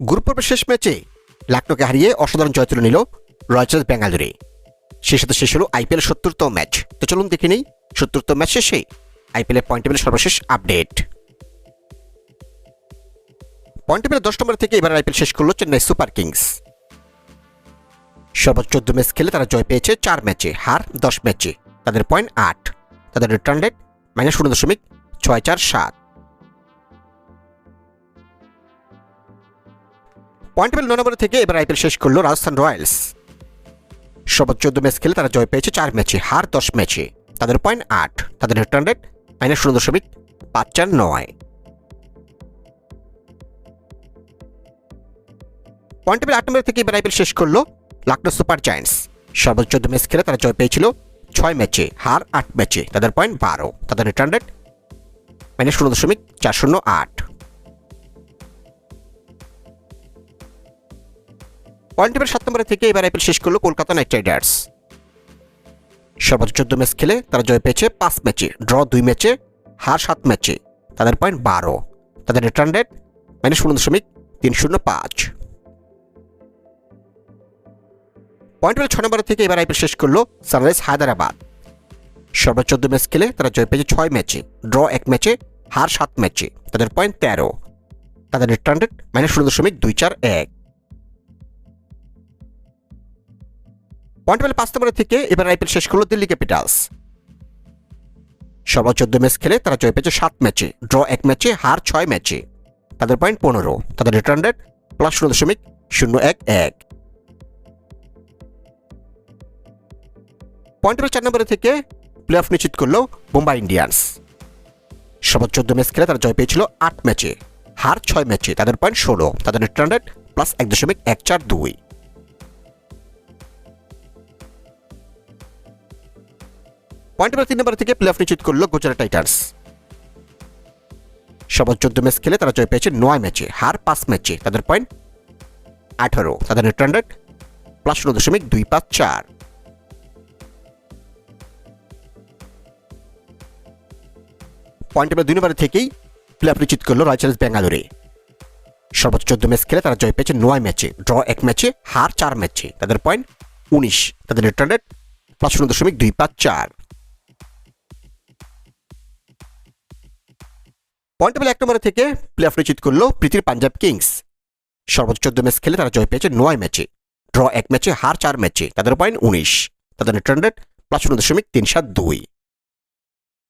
Group পর্বের শেষ ম্যাচে লাকনোকে হারিয়ে অসাধারণ জয় তুলে নিল রয়্যাল বেঙ্গালুরে। সেই সাথে শেষ হলো আইপিএল সত্তরতম ম্যাচ। তো চলুন দেখে নেই সত্তরতম ম্যাচ শেষে আইপিএলের পয়েন্ট টেবিলের সর্বশেষ আপডেট। পয়েন্ট টেবিলের দশ নম্বর থেকে এবার আইপিএল শেষ করল চেন্নাই সুপার কিংস। সর্বোচ্চ চোদ্দ ম্যাচ খেলে তারা জয় পেয়েছে চার ম্যাচে, হার দশ ম্যাচে। তাদের পয়েন্ট আট। তাদের রিটার্ন রেট মাইনাস শূন্য দশমিক ছয় চার সাত। পয়েন্ট টেবিল নয় নম্বর থেকে এবার আইপিএল শেষ করল রাজস্থান রয়্যালস। সর্বোচ্চ চোদ্দ ম্যাচ খেলে তারা জয় পেয়েছে চার ম্যাচে, হার দশ ম্যাচে। তাদের পয়েন্ট আট, তাদের রিটার্ন রেট মাইনাস শূন্য দশমিক পাঁচ চার নয়। পয়েন্ট টেবিল আট নম্বর থেকে এবার আইপিএল শেষ করল লখনৌ সুপার জায়ান্টস। সর্বোচ্চ চোদ্দ ম্যাচ খেলে তারা জয় পেয়েছিল ছয় ম্যাচে, হার আট ম্যাচে। তাদের পয়েন্ট বারো, তাদের রিটার্ন রেট মাইনাস শূন্য দশমিক চার শূন্য আট। পয়েন্ট টেবিল সাত নম্বরে থেকে এবার আইপিএল শেষ করল কলকাতা নাইট রাইডার্স। সর্বোচ্চ চোদ্দ ম্যাচ খেলে তারা জয় পেয়েছে পাঁচ ম্যাচে, ড্র দুই ম্যাচে, হার সাত ম্যাচে। তাদের পয়েন্ট বারো। তাদের রিটার্ন রেট মাইনাস শূন্য দশমিক তিন শূন্য পাঁচ। পয়েন্ট ছয় নম্বর থেকে এবার আইপিএল শেষ করল সানরাইজ হায়দ্রাবাদ। সর্বোচ্চ চোদ্দ ম্যাচ খেলে তারা জয় পেয়েছে ছয় ম্যাচে, ড্র এক ম্যাচে, হার সাত ম্যাচে। তাদের পয়েন্ট তেরো। তাদের রিটার্ন রেট মাইনাস শূন্য দশমিক দুই চার এক। পয়েন্ট পাঁচ নম্বর থেকে এবার আইপিএল শেষ করল দিল্লি ক্যাপিটালস। সর্বোচ্চ চোদ্দ ম্যাচ খেলে তারা জয় পেয়েছে সাত ম্যাচে, ড্র এক ম্যাচে, হার ছয় ম্যাচে। তাদের পয়েন্ট পনেরো, তাদের রিটার্ন রেট প্লাস শূন্য দশমিক শূন্য এক এক। পয়েন্ট চার নম্বরে থেকে প্লে অফ নিশ্চিত করল মুম্বাই ইন্ডিয়ান্স। সর্বোচ্চ চোদ্দ ম্যাচ খেলে তারা জয় পেয়েছিল আট ম্যাচে, হার ছয় ম্যাচে, তাদের পয়েন্ট ষোলো, তাদের রিটার্ন রেট প্লাস এক দশমিক এক চার দুই। পয়েন্ট টেবিল তিন নম্বর থেকে প্লে অফ নিশ্চিত করল গুজরাট টাইটান্স। সর্বোচ্চ চোদ্দ ম্যাচ খেলে তারা জয় পেয়েছে নয় ম্যাচে হার পাঁচ ম্যাচে তাদের পয়েন্ট আঠারো, তাদের রিটার্ন রেট প্লাস শূন্য দশমিক দুই পাঁচ চার। পয়েন্ট টেবিল দুই নম্বর থেকেই প্লে অফ নিশ্চিত করল রয়্যাল চ্যালেঞ্জ বেঙ্গালুরে সর্বোচ্চ চোদ্দ ম্যাচ খেলে তারা জয় পেয়েছে নয় ম্যাচে ড্র এক ম্যাচে হার চার ম্যাচে তাদের পয়েন্ট উনিশ, তাদের রিটার্ন রেট প্লাস শূন্য দশমিক দুই পাঁচ চার। পয়েন্ট টেবিল এক নম্বরে থেকে প্লে অফ নিশ্চিত করল পৃথিবীর পাঞ্জাব কিংস। সর্বোচ্চ চোদ্দ ম্যাচ খেলে তারা জয় পেয়েছে নয় ম্যাচে ড্র এক ম্যাচে হার চার ম্যাচে তাদের পয়েন্ট উনিশ। তাদের নেট রেট প্লাস শূন্য দশমিক তিন সাত দুই।